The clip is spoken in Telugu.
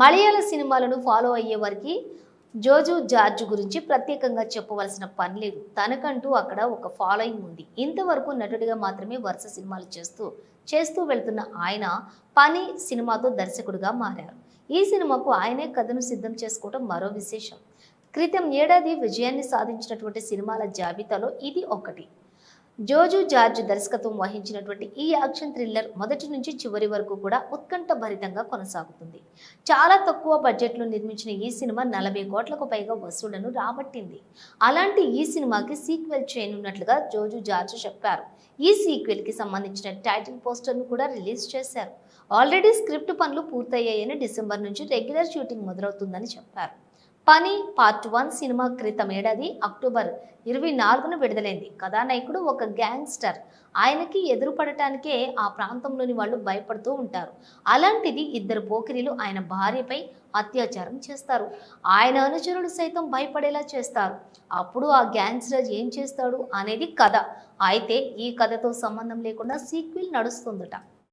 మలయాళ సినిమాలను ఫాలో అయ్యే వారికి జోజు జార్జ్ గురించి ప్రత్యేకంగా చెప్పవలసిన పని లేదు. తనకంటూ అక్కడ ఒక ఫాలోయింగ్ ఉంది. ఇంతవరకు నటుడిగా మాత్రమే వరుస సినిమాలు చేస్తూ చేస్తూ వెళ్తున్న ఆయన పని సినిమాతో దర్శకుడిగా మారారు. ఈ సినిమాకు ఆయనే కథను సిద్ధం చేసుకోవడం మరో విశేషం. క్రితం ఏడాది విజయాన్ని సాధించినటువంటి సినిమాల జాబితాలో ఇది ఒకటి. జోజు జార్జ్ దర్శకత్వం వహించినటువంటి ఈ యాక్షన్ థ్రిల్లర్ మొదటి నుంచి చివరి వరకు కూడా ఉత్కంఠ భరితంగా కొనసాగుతుంది. చాలా తక్కువ బడ్జెట్లో నిర్మించిన ఈ సినిమా నలభై కోట్లకు పైగా వసూళ్ళను రాబట్టింది. అలాంటి ఈ సినిమాకి సీక్వెల్ చేయనున్నట్లుగా జోజు జార్జ్ చెప్పారు. ఈ సీక్వెల్కి సంబంధించిన టైటిల్ పోస్టర్ను కూడా రిలీజ్ చేశారు. ఆల్రెడీ స్క్రిప్ట్ పనులు పూర్తయ్యాయని డిసెంబర్ నుంచి రెగ్యులర్ షూటింగ్ మొదలవుతుందని చెప్పారు. పని పార్ట్ వన్ సినిమా క్రితం ఏడాది అక్టోబర్ ఇరవై నాలుగున విడుదలైంది. కథానాయకుడు ఒక గ్యాంగ్స్టర్. ఆయనకి ఎదురుపడటానికే ఆ ప్రాంతంలోని వాళ్ళు భయపడుతూ ఉంటారు. అలాంటిది ఇద్దరు పోకిరీలు ఆయన భార్యపై అత్యాచారం చేస్తారు. ఆయన అనుచరులు సైతం భయపడేలా చేస్తారు. అప్పుడు ఆ గ్యాంగ్స్టర్ ఏం చేస్తాడు అనేది కథ. అయితే ఈ కథతో సంబంధం లేకుండా సీక్వెల్ నడుస్తుందట.